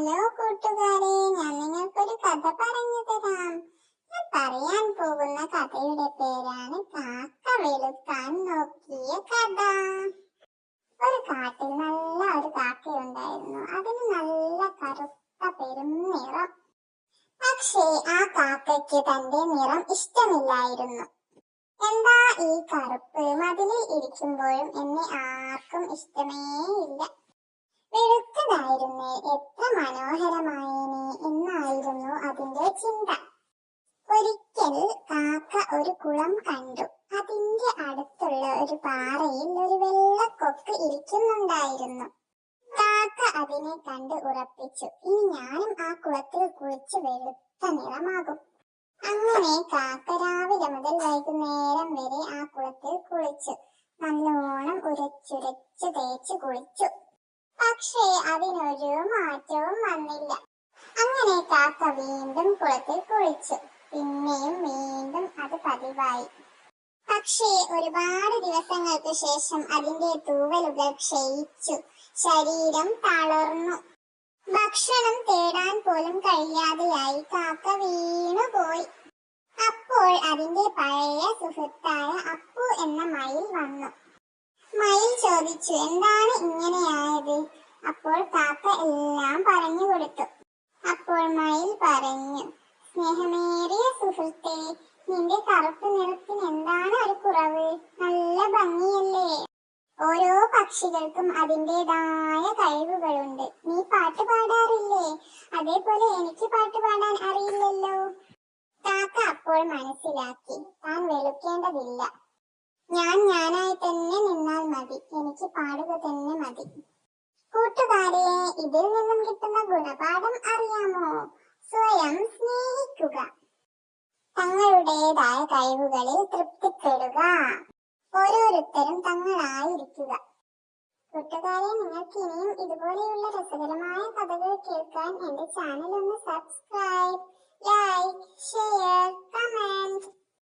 Hello കൂട്ടുകാരെ ഞാൻ നിങ്ങൾക്കൊരു കഥ പറഞ്ഞു തരാം. ഞാൻ പറയാൻ പോകുന്ന കഥയുടെ പേരാണ് കാക്ക വെളുക്കാൻ നോക്കിയ കഥ. ഒരു കാട്ടിൽ നല്ല ഒരു കാക്കയുണ്ടായിരുന്നു. അതിന് നല്ല കറുത്ത പെരും നിറം. പക്ഷേ ആ കാക്കയ്ക്ക് തന്റെ നിറം ഇഷ്ടമില്ലായിരുന്നു. എന്താ ഈ കറുപ്പ് മതിലിൽ ഇരിക്കുമ്പോഴും എന്നെ ആർക്കും ഇഷ്ടമേ ഇല്ല വെളുത്തതായിരുന്നേ എത്ര മനോഹരമായേനെ എന്നായിരുന്നു അതിന്റെ ചിന്ത. ഒരിക്കൽ കാക്ക ഒരു കുളം കണ്ടു. അതിന്റെ അടുത്തുള്ള ഒരു പാറയിൽ ഒരു വെള്ളക്കൊക്ക് ഇരിക്കുന്നുണ്ടായിരുന്നു. കാക്ക അതിനെ കണ്ട് ഉറപ്പിച്ചു. ഇനി ഞാനും ആ കുളത്തിൽ കുളിച്ച് വെളുത്ത നിറമാകും. അങ്ങനെ കാക്ക രാവിലെ മുതൽ വൈകുന്നേരം വരെ ആ കുളത്തിൽ കുളിച്ചു. നല്ലോണം ഉരച്ചുരച്ച് തേച്ച് കുളിച്ചു. പക്ഷേ അതിനൊരു മാറ്റവും വന്നില്ല. അങ്ങനെ കാക്ക വീണ്ടും കുളത്തിൽ കുളിച്ചു. പിന്നെയും വീണ്ടും അത് പതിവായി. പക്ഷേ ഒരുപാട് ദിവസങ്ങൾക്ക് ശേഷം അതിന്റെ തൂവലുകൾ ക്ഷയിച്ചു. ശരീരം തളർന്നു. ഭക്ഷണം തേടാൻ പോലും കഴിയാതെയായി കാക്ക വീണുപോയി അപ്പോൾ അതിന്റെ പഴയ സുഹൃത്തായ അപ്പു എന്ന മയിൽ വന്നു. മയിൽ ചോദിച്ചു എന്താണ് ഇങ്ങനെയായത്? അപ്പോൾ കാക്ക എല്ലാം പറഞ്ഞു കൊടുത്തു. അപ്പോൾ മയിൽ പറഞ്ഞു സ്നേഹമേറിയ സുഹൃത്തെ നിന്റെ കറുപ്പ് നിറത്തിന് എന്താണ് ഒരു കുറവ്? നല്ല ഭംഗിയല്ലേ? ഓരോ പക്ഷികൾക്കും അതിന്റെതായ കഴിവുകളുണ്ട്. നീ പാട്ട് പാടാറില്ലേ? അതേപോലെ എനിക്ക് പാട്ട് പാടാൻ അറിയില്ലല്ലോ. കാക്ക അപ്പോൾ മനസ്സിലാക്കി താൻ വെളുക്കേണ്ടതില്ല. ഞാൻ ഞാനായി തന്നെ എനിക്ക് പാടുക തന്നെ മതി. കൂട്ടുകാരെ ഇതിൽ നിന്നും കിട്ടുന്ന ഗുണപാഠം അറിയാമോ? സ്വയം സ്നേഹിക്കുക. തങ്ങളുടേതായ കഴിവുകളിൽ തൃപ്തിപ്പെടുക. ഓരോരുത്തരും തങ്ങളായിരിക്കുക. കൂട്ടുകാരെ നിങ്ങൾക്ക് ഇനിയും ഇതുപോലെയുള്ള രസകരമായ കഥകൾ കേൾക്കാൻ എന്റെ ചാനൽ ഒന്ന് സബ്സ്ക്രൈബ് ലൈക്ക് ഷെയർ